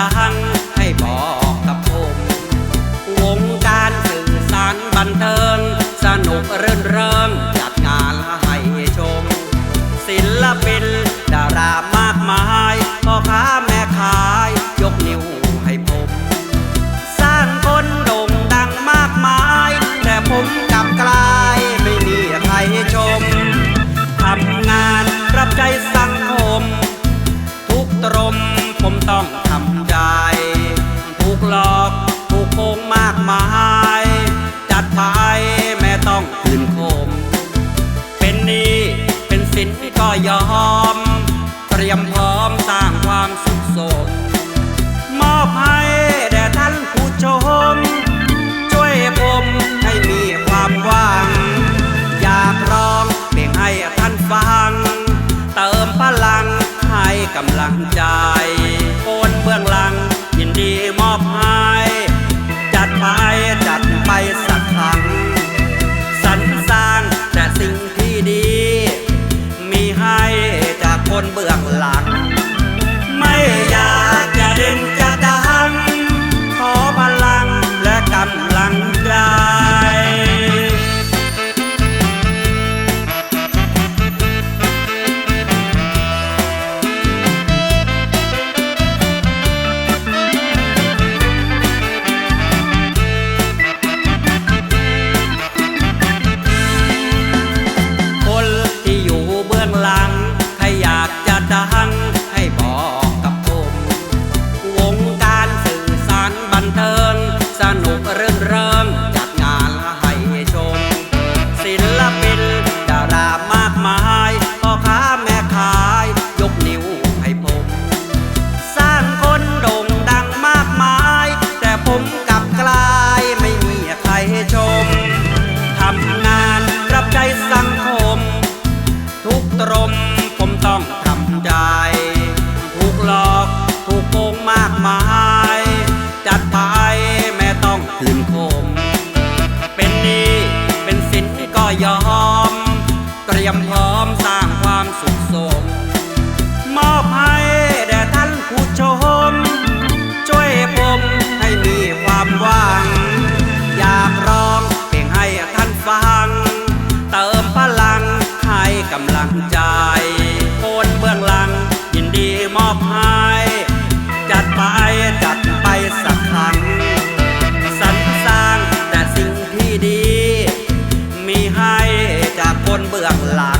Tahan ยอม เตรียมพร้อมสร้างความสุขสมมอบให้แด่ท่านผู้ชม ช่วยผมให้มีความหวัง อยากร้องเพลงให้ท่านฟัง เติมพลังให้กำลังใจ คนเบื้องหลังยินดีมอบให้ เบื้องหลัง สนุกเริ่มเริงจัดงานให้ชม ศิลปินดารามากมายพ่อค้าแม่ขายยกนิ้วให้ผม สร้างคนโด่งดังมากมาย แต่ผมกลับกลายไม่มีใครชมทำงานรับใจสังคม ทุกตรม สร้างความสุขสมมอบให้แด่ท่านผู้ชม ช่วยผมให้มีความหวัง อยากร้องเพลงให้ท่านฟัง เติมพลังให้กำลังใจคนเบื้องหลังยินดีมอบให้จัดไปจัดไปสักครั้งสรรสร้างแต่สิ่งที่ดี มีให้จากคนเบื้องหลัง